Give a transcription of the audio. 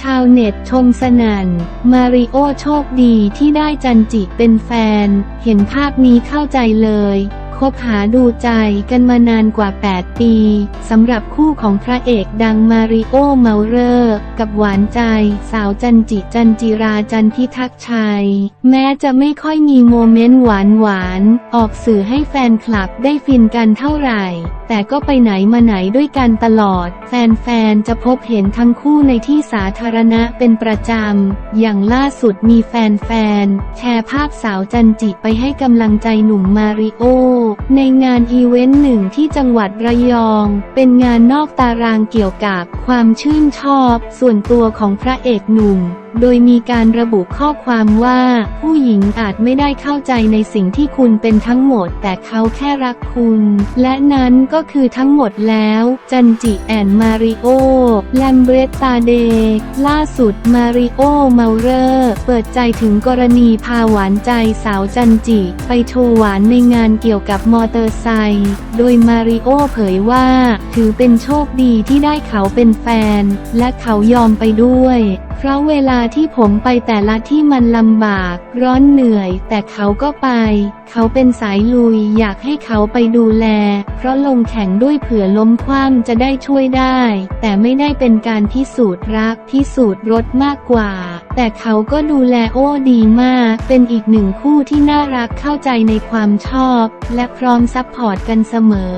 ชาวเน็ตชมสนั่น มาริโอโชคดีที่ได้จันจิเป็นแฟน เห็นภาพนี้เข้าใจเลย คบหาดูใจกันมานานกว่า 8 ปีสำหรับคู่ของพระเอกดังมาริโอเมาเรอร์กับหวานใจ สาวจันจิจันจิราจันพิทักษ์ชัย แม้จะไม่ค่อยมีโมเมนต์หวานหวานออกสื่อให้แฟนคลับได้ฟินกันเท่าไหร่ แต่ก็ไปไหนมาไหนด้วยกันตลอด แฟนๆจะพบเห็นทั้งคู่ในที่สาธารณะเป็นประจำ อย่างล่าสุดมีแฟนๆแชร์ภาพสาวจันจิไปให้กำลังใจหนุ่มมาริโอในงานอีเวนต์หนึ่งที่จังหวัดระยอง เป็นงานนอกตารางเกี่ยวกับความชื่นชอบ ส่วนตัวของพระเอกหนุ่ม โดยมีการระบุข้อความว่า ผู้หญิงอาจไม่ได้เข้าใจในสิ่งที่คุณเป็นทั้งหมด แต่เขาแค่รักคุณ และนั้นก็คือทั้งหมดแล้ว จันจิแอนมาริโอแลมเบรตตาเดล่าสุดมาริโอเมาเรอร์เปิดใจถึงกรณีพาหวานใจสาวจันจิ ไปโชว์หวานในงานเกี่ยวกับมอเตอร์ไซค์โดยมาริโอเผยว่า ถือเป็นโชคดีที่ได้เขาเป็นแฟน และเขายอมไปด้วย เพราะเวลาที่ผมไปแต่ละที่มันลำบาก ร้อนเหนื่อย แต่เขาก็ไป เขาเป็นสายลุยอยากให้เขาไปดูแล เพราะลงแข่งด้วยเผื่อล้มคว่ำจะได้ช่วยได้ แต่ไม่ได้เป็นการพิสูจน์รักพิสูจน์รถมากกว่า แต่เขาก็ดูแลโอ้ดีมาก เป็นอีกหนึ่งคู่ที่น่ารักเข้าใจในความชอบ และพร้อมซัพพอร์ตกันเสมอ